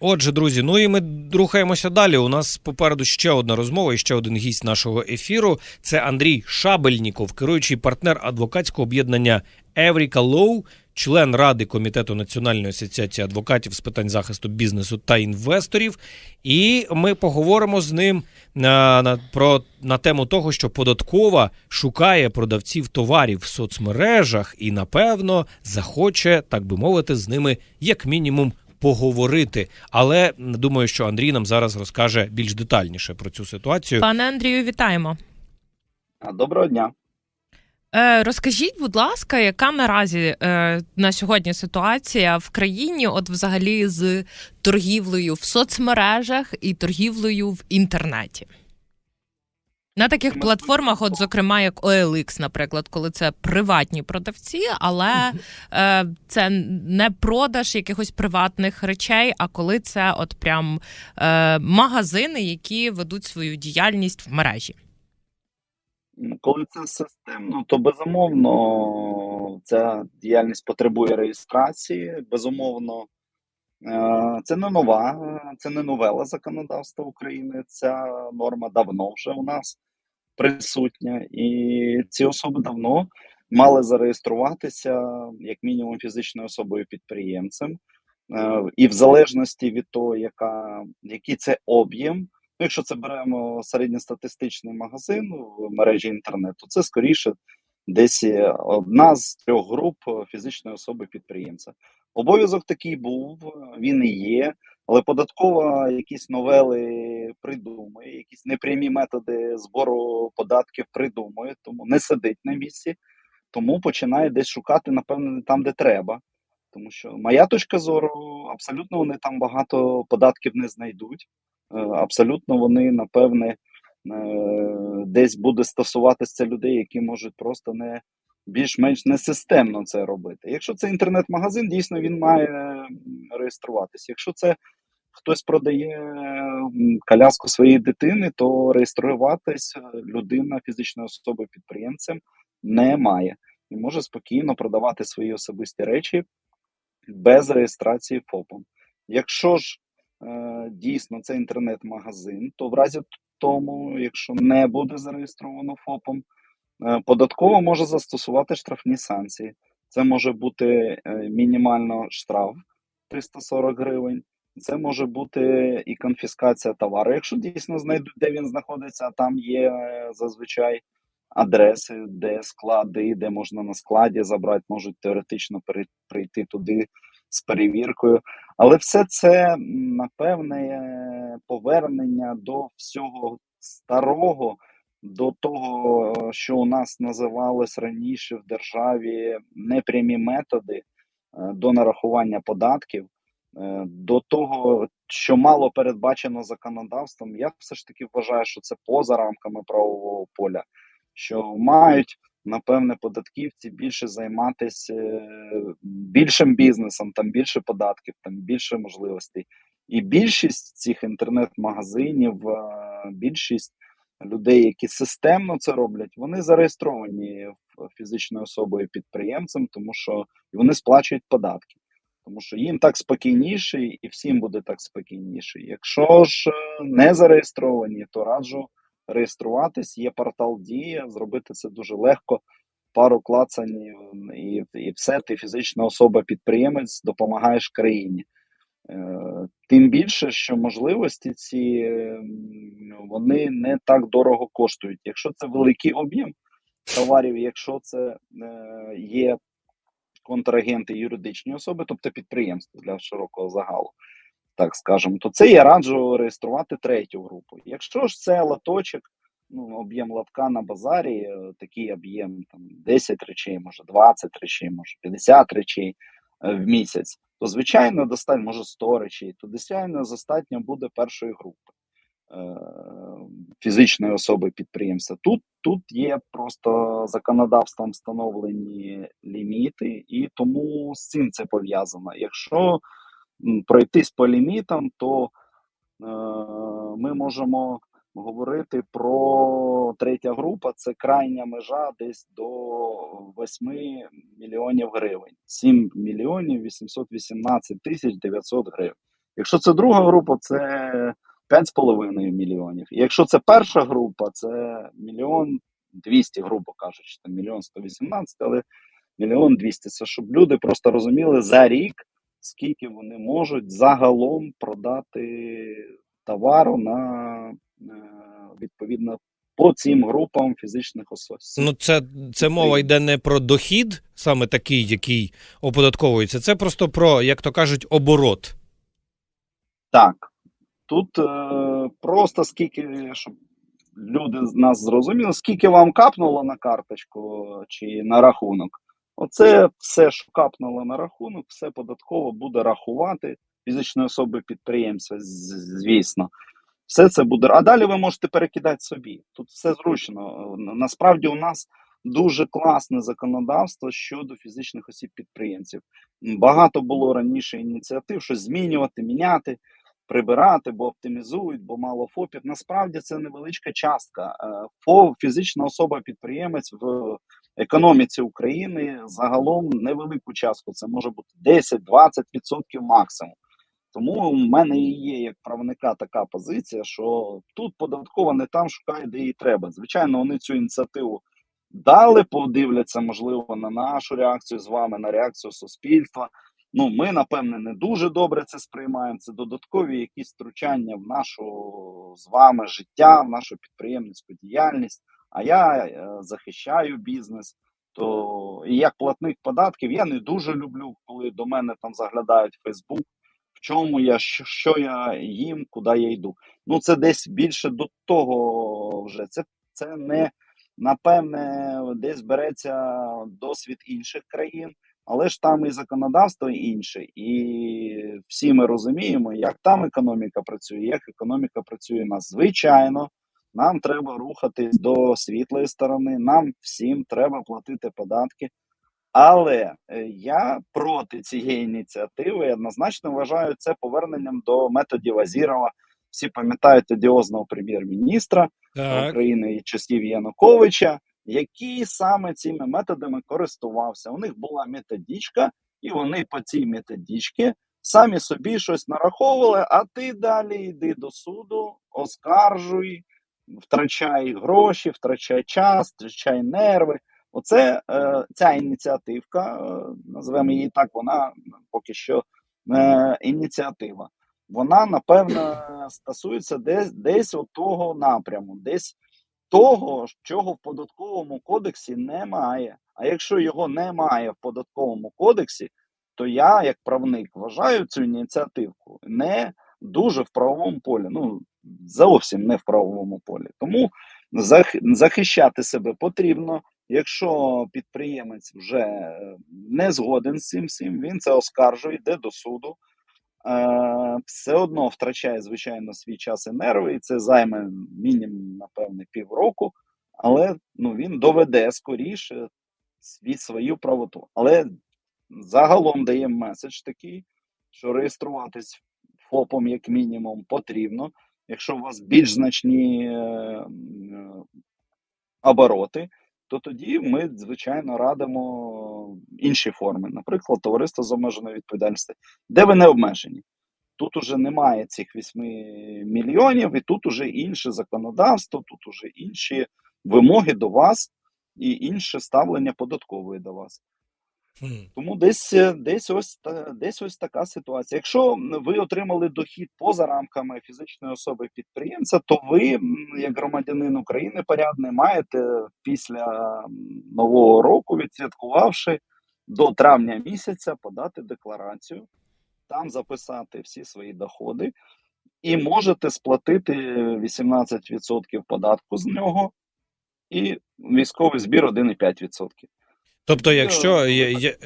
Отже, друзі, ну і ми рухаємося далі. У нас попереду ще одна розмова і ще один гість нашого ефіру. Це Андрій Шабельніков, керуючий партнер адвокатського об'єднання Евріка Лоу, член ради комітету Національної асоціації адвокатів з питань захисту бізнесу та інвесторів. І ми поговоримо з ним на, на, про, на тему того, що податкова шукає продавців товарів в соцмережах і, напевно, захоче, так би мовити, з ними як мінімум поговорити. Але думаю, що Андрій нам зараз розкаже більш детальніше про цю ситуацію. Пане Андрію, вітаємо. Доброго дня. Е, розкажіть, будь ласка, яка наразі е, на сьогодні ситуація в країні, от взагалі з торгівлею в соцмережах і торгівлею в інтернеті? На таких платформах, от, зокрема, як OLX, наприклад, коли це приватні продавці, але е, це не продаж якихось приватних речей, а коли це от прям е, магазини, які ведуть свою діяльність в мережі. Ну, Коли це системно, то безумовно ця діяльність потребує реєстрації. Безумовно, е, це не нова, це не новела законодавства України. Ця норма давно вже у нас присутня, і ці особи давно мали зареєструватися як мінімум фізичною особою підприємцем. Е, І в залежності від того, яка, який це об'єм, Ну, якщо це беремо середньостатистичний магазин в мережі інтернету, це скоріше десь одна з трьох груп фізичної особи підприємця. Обов'язок такий був, він і є, але податкова якісь новели придумує, якісь непрямі методи збору податків придумує, тому не сидить на місці, тому починає десь шукати, напевно, не там, де треба. Тому що моя точка зору, абсолютно вони там багато податків не знайдуть. Е, Абсолютно вони, напевне, е, десь буде стосуватися людей, які можуть просто не більш-менш несистемно це робити. Якщо це інтернет-магазин, дійсно він має реєструватися. Якщо це хтось продає коляску своєї дитини, то реєструватись е, людина фізичної особи підприємцем не має і може спокійно продавати свої особисті речі без реєстрації ФОПом. Якщо ж е, дійсно це інтернет-магазин, то в разі тому, якщо не буде зареєстровано ФОПом, е, податково може застосувати штрафні санкції. Це може бути е, мінімально штраф 340 гривень. Це може бути і конфіскація товару. Якщо дійсно знайдуть, де він знаходиться, а там є е, зазвичай адреси, де склади, де можна на складі забрати, можуть теоретично прийти туди з перевіркою. Але все це напевне е, повернення до всього старого, до того, що у нас називалось раніше в державі непрямі методи е, до нарахування податків, до того, що мало передбачено законодавством. Я все ж таки вважаю, що це поза рамками правового поля, що мають. Напевне, податківці більше займатися е, більшим бізнесом, там більше податків, там більше можливостей. І більшість цих інтернет-магазинів, е, більшість людей, які системно це роблять, вони зареєстровані фізичною особою підприємцем, тому що вони сплачують податки. Тому що їм так спокійніше, і всім буде так спокійніше. Якщо ж е, не зареєстровані, то раджу реєструватись. Є портал Дія, зробити це дуже легко. Пару клацанів і, і все, ти фізична особа-підприємець, допомагаєш країні. Е, Тим більше, що можливості ці вони не так дорого коштують. Якщо це великий об'єм товарів, якщо це е, є контрагенти юридичні особи, тобто підприємства для широкого загалу, так скажемо, то це я раджу реєструвати третю групу. Якщо ж це лоточок, ну, об'єм лотка на базарі, е, такий об'єм там 10 речей, може 20 речей, може 50 речей е, в місяць, то звичайно достатньо, може 100 речей, то звичайно достатньо буде першої групи фізичної особи підприємства. Тут, тут є просто законодавством встановлені ліміти, і тому з цим це пов'язано. Якщо пройтись по лімітам, то е, ми можемо говорити про третя група, це крайня межа десь до 8 мільйонів гривень. 7 мільйонів 818 тисяч 900 гривень. Якщо це друга група, це 5,5 мільйонів. І Якщо це перша група, це мільйон 200, грубо кажучи, там мільйон 118, але мільйон 200. Це щоб люди просто розуміли за рік, скільки вони можуть загалом продати товару на е, відповідно по цим групам фізичних осіб. Ну, це, це мова йде не про дохід, саме такий, який оподатковується. Це просто про, як то кажуть, оборот. Так. Тут е, просто скільки, щоб люди нас зрозуміли, скільки вам капнуло на карточку чи на рахунок. Оце все, що капнуло на рахунок, все податково буде рахувати фізичної особи підприємця, звісно. Все це буде. А далі ви можете перекидати собі. Тут все зручно. Насправді у нас дуже класне законодавство щодо фізичних осіб підприємців. Багато було раніше ініціатив, щось змінювати, міняти прибирати, бо оптимізують, бо мало ФОПів. Насправді це невеличка частка. Е, ФОП, фізична особа-підприємець в економіці України загалом невелику частку. Це може бути 10-20% максимум. Тому у мене і є як правника така позиція, що тут податкова не там шукає, де їй треба. Звичайно, вони цю ініціативу дали, подивляться, можливо, на нашу реакцію з вами, на реакцію суспільства. Ну, ми, напевне, не дуже добре це сприймаємо. Це додаткові якісь втручання в нашу з вами життя, в нашу підприємницьку діяльність. А я е, захищаю бізнес. То і як платник податків я не дуже люблю, коли до мене там заглядають Фейсбук, в чому я, що, що я їм, куди я йду. Ну, це десь більше до того вже. Це, це не напевне, десь береться досвід інших країн. Але ж там і законодавство інше, і всі ми розуміємо, як там економіка працює, як економіка працює нас. Звичайно, нам треба рухатись до світлої сторони, нам всім треба платити податки. Але е, я проти цієї ініціативи і однозначно вважаю це поверненням до методів Азірова. Всі пам'ятають одіозного прем'єр-міністра України і часів Януковича який саме цими методами користувався. У них була методичка, і вони по цій методичці самі собі щось нараховували, а ти далі йди до суду, оскаржуй, втрачай гроші, втрачай час, втрачай нерви. Оце е, ця ініціативка, е, назвемо її так, вона поки що е, ініціатива. Вона напевно стосується десь десь от того напряму, десь того, чого в податковому кодексі немає. А якщо його немає в податковому кодексі, то я, як правник, вважаю цю ініціативку не дуже в правовому полі. Ну зовсім не в правовому полі. Тому зах- захищати себе потрібно. Якщо підприємець вже е, не згоден з цим всім, він це оскаржує, йде до суду. Е, все одно втрачає, звичайно, свій час і нерви, і це займе мінімум, напевне, півроку, але ну, він доведе скоріше свій, свою правоту. Але загалом дає меседж такий, що реєструватись ФОПом, як мінімум, потрібно. Якщо у вас більш значні е, м, обороти, то тоді ми, звичайно, радимо інші форми, наприклад, товариство з обмеженою відповідальністю, де ви не обмежені. Тут уже немає цих 8 мільйонів, і тут уже інше законодавство, тут уже інші вимоги до вас і інше ставлення податкової до вас. Тому десь, е, десь, ось, десь ось така ситуація. Якщо ви отримали дохід поза рамками фізичної особи підприємця, то ви, як громадянин України порядний, маєте після нового року, відсвяткувавши до травня місяця, подати декларацію, там записати всі свої доходи, і можете сплатити 18% податку з нього, і військовий збір 1,5%. Тобто, Ну, якщо,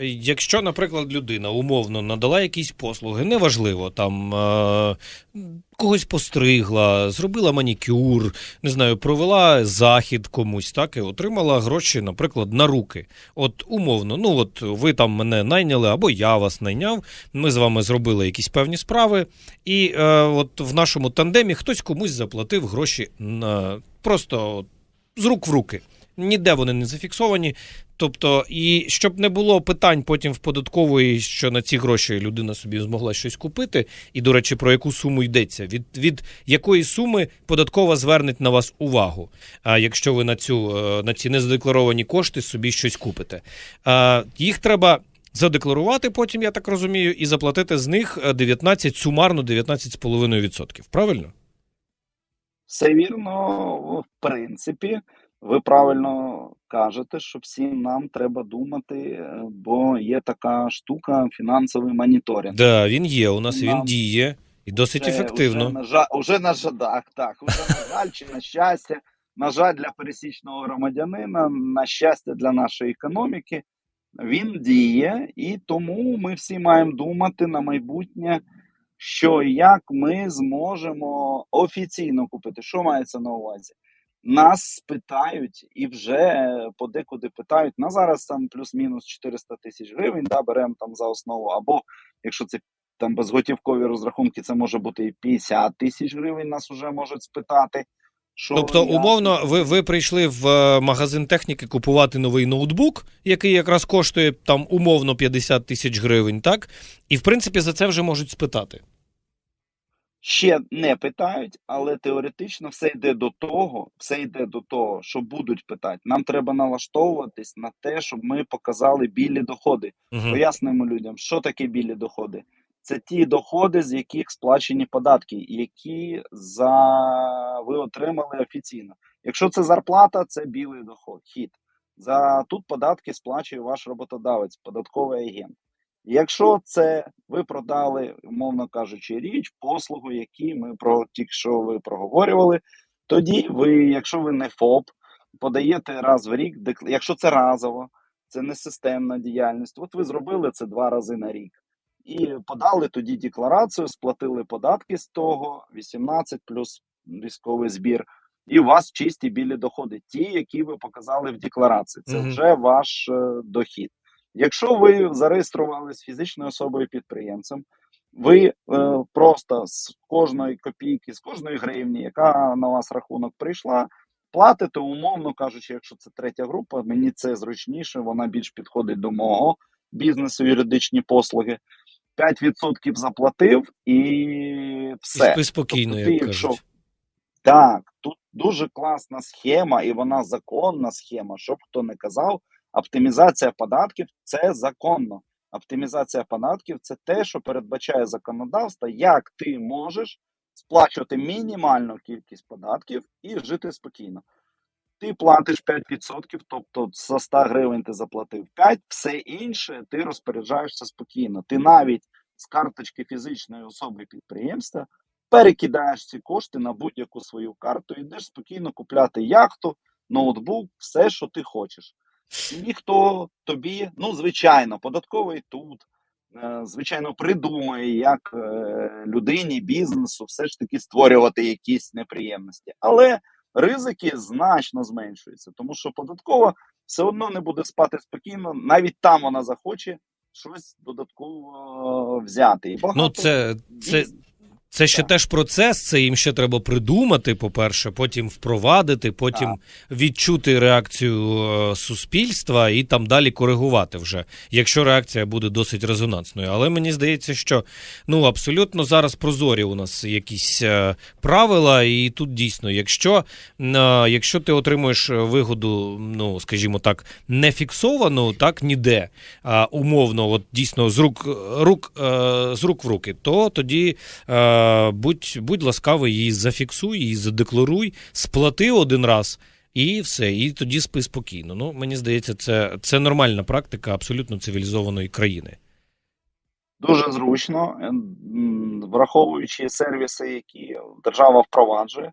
якщо, наприклад, людина умовно надала якісь послуги, неважливо, там е, когось постригла, зробила манікюр, не знаю, провела захід комусь, так і отримала гроші, наприклад, на руки. От умовно, ну от ви там мене найняли, або я вас найняв. Ми з вами зробили якісь певні справи, і е, от в нашому тандемі хтось комусь заплатив гроші на просто от, з рук в руки. Ніде вони не зафіксовані. Тобто, і щоб не було питань потім в податкової, що на ці гроші людина собі змогла щось купити, і, до речі, про яку суму йдеться, від, від якої суми податкова звернеть на вас увагу, а якщо ви на цю е, на ці незадекларовані кошти собі щось купите. А, їх треба задекларувати потім, я так розумію, і заплатити з них е, 19, сумарно 19,5%. Правильно? Все вірно, в принципі, ви правильно кажете, що всім нам треба думати, бо є така штука фінансовий моніторинг. Да, він є. У нас і він діє і досить Вже- ефективно. Уже на жаль, уже на жаль, так, так, уже на жаль чи на щастя, на жаль, для пересічного громадянина, на щастя для нашої економіки, він діє, і тому ми всі маємо думати на майбутнє, що і як ми зможемо офіційно купити. Що мається на увазі? Нас спитають і вже подекуди питають. На зараз там плюс-мінус 400 тисяч гривень, да, беремо там за основу, або якщо це там безготівкові розрахунки, це може бути і 50 тисяч гривень. Нас вже можуть спитати. Що Тобто, я- умовно, ви, ви прийшли в е, магазин техніки купувати новий ноутбук, який якраз коштує там умовно 50 тисяч гривень, так? І в принципі за це вже можуть спитати. Ще не питають, але теоретично все йде до того, все йде до того, що будуть питати. Нам треба налаштовуватись на те, щоб ми показали білі доходи. Угу. Пояснимо людям, що таке білі доходи. Це ті доходи, з яких сплачені податки, які за ви отримали офіційно. Якщо це зарплата, це білий доход, хід. За тут податки сплачує ваш роботодавець, податковий агент. Якщо це ви продали, умовно кажучи, річ, послугу, які ми про тільки що ви проговорювали, тоді ви, якщо ви не ФОП, подаєте раз в рік, якщо це разово, це не системна діяльність. От ви зробили це два рази на рік. І подали тоді декларацію, сплатили податки з того, 18 плюс військовий збір, і у вас чисті білі доходи, ті, які ви показали в декларації. Це вже ваш е, дохід. Якщо ви зареєструвалися фізичною особою підприємцем, ви е, просто з кожної копійки, з кожної гривні, яка на вас рахунок прийшла, платите, умовно кажучи, якщо це третя група, мені це зручніше, вона більш підходить до мого бізнесу, юридичні послуги. 5% заплатив і все. І спокійно, Тобто ти, як якщо- кажуть. Так, тут дуже класна схема, і вона законна схема. Щоб хто не казав, оптимізація податків це законно. Оптимізація податків це те, що передбачає законодавство, як ти можеш сплачувати мінімальну кількість податків і жити спокійно. Ти платиш 5%, тобто за 100 гривень ти заплатив 5, все інше ти розпоряджаєшся спокійно. Ти навіть з карточки фізичної особи підприємства перекидаєш ці кошти на будь-яку свою карту, йдеш спокійно купляти яхту, ноутбук, все, що ти хочеш. Ніхто тобі, ну звичайно, податковий тут, е, звичайно, придумає, як е, людині, бізнесу все ж таки створювати якісь неприємності. Але ризики значно зменшуються, тому що податкова все одно не буде спати спокійно, навіть там вона захоче щось додатково взяти. І багато Ну, це, це, це ще Так. теж процес, це їм ще треба придумати, по-перше, потім впровадити, потім Так. відчути реакцію е, суспільства і там далі коригувати вже, якщо реакція буде досить резонансною. Але мені здається, що ну абсолютно зараз прозорі у нас якісь е, правила, і тут дійсно, якщо, е, якщо ти отримуєш вигоду, ну скажімо так, не фіксовану, так ніде, а умовно, от дійсно з рук, рук, з рук в руки, то тоді. Будь, будь ласкавий, її зафіксуй, її задекларуй, сплати один раз. І все, і тоді спи спокійно. Ну, мені здається, це, це нормальна практика абсолютно цивілізованої країни. Дуже зручно, е, враховуючи сервіси, які держава впроваджує,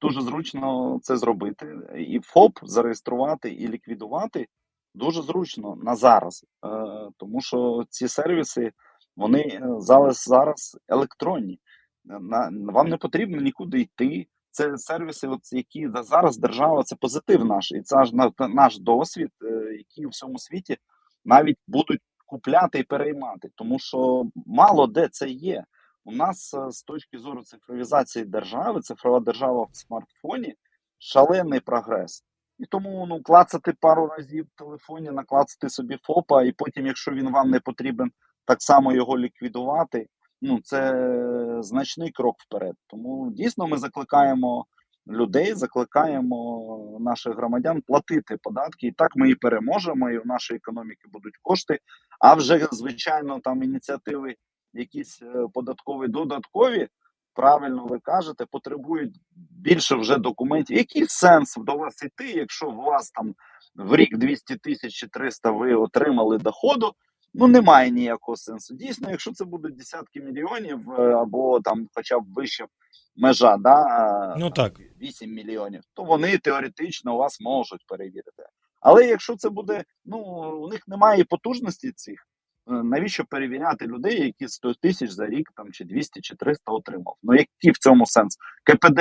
дуже зручно це зробити. І ФОП зареєструвати і ліквідувати дуже зручно на зараз, Е, тому що ці сервіси вони е, зараз, зараз електронні. Вам не потрібно нікуди йти. Це сервіси, от, які зараз держава, це позитив наш, і це ж на- наш досвід, е, який у всьому світі навіть будуть купляти і переймати, тому що мало де це є. У нас е, з точки зору цифровізації держави, цифрова держава в смартфоні, шалений прогрес. І тому ну, клацати пару разів в телефоні, наклацати собі ФОПа, і потім, якщо він вам не потрібен, так само його ліквідувати. Ну, це значний крок вперед. Тому дійсно ми закликаємо людей, закликаємо наших громадян платити податки. І так ми і переможемо, і в нашої економіки будуть кошти. А вже звичайно, там ініціативи, якісь е, податкові додаткові. Правильно ви кажете, потребують більше вже документів. Який сенс до вас іти, якщо у вас там в рік 200 тисяч чи 300 ви отримали доходу? Ну немає ніякого сенсу. Дійсно, якщо це будуть десятки мільйонів е, або там, хоча б вища межа, да, е, Ну так. 8 мільйонів, то вони теоретично у вас можуть перевірити. Але якщо це буде, ну у них немає потужності цих. е, Навіщо перевіряти людей, які 100 тисяч за рік там чи 200 чи 300 отримав? Ну який в цьому сенс? КПД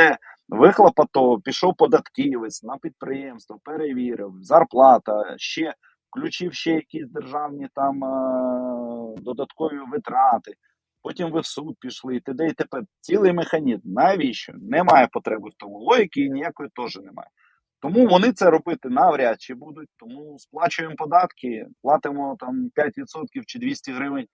вихлопотов, пішов податківець на підприємство, перевірив, зарплата, ще включив ще якісь державні там е- додаткові витрати. Потім ви в суд пішли, і т.д. і т.п. Цілий механізм. Навіщо? Немає потреби в тому. Логіки і ніякої теж немає. Тому вони це робити навряд чи будуть. Тому сплачуємо податки, платимо там 5% чи 200 гривень,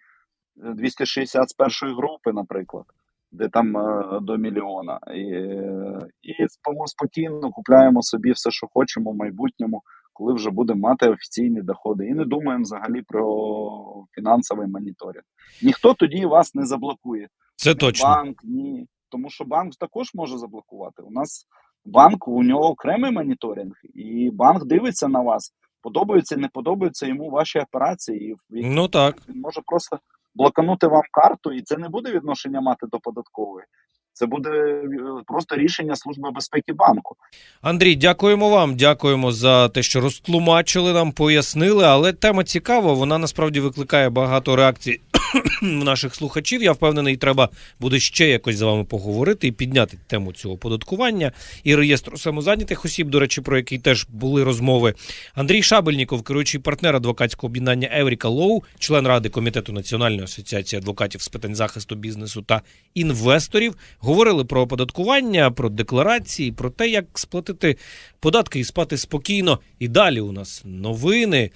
е, 260 з першої групи, наприклад, де там е, до мільйона. І, е, і спокійно, купляємо собі все, що хочемо в майбутньому, коли вже будемо мати офіційні доходи. І не думаємо взагалі про фінансовий моніторинг. Ніхто тоді вас не заблокує. Це Ні точно. Банк, ні. Тому що банк також може заблокувати. У нас банк, у нього окремий моніторинг, і банк дивиться на вас. Подобаються, не подобаються йому ваші операції. Ну так. Він може просто блоканути вам карту, і це не буде відношення мати до податкової. Це буде е, просто рішення Служби безпеки банку. Андрій, дякуємо вам. Дякуємо за те, що розтлумачили нам, пояснили. Але тема цікава. Вона насправді викликає багато реакцій наших слухачів. Я впевнений, треба буде ще якось з вами поговорити і підняти тему цього податкування і реєстру самозайнятих осіб, до речі, про який теж були розмови. Андрій Шабельніков, керуючий партнер адвокатського об'єднання Евріка Лоу, член ради комітету Національної асоціації адвокатів з питань захисту бізнесу та інвесторів, говорили про оподаткування, про декларації, про те, як сплатити податки і спати спокійно. І далі у нас новини.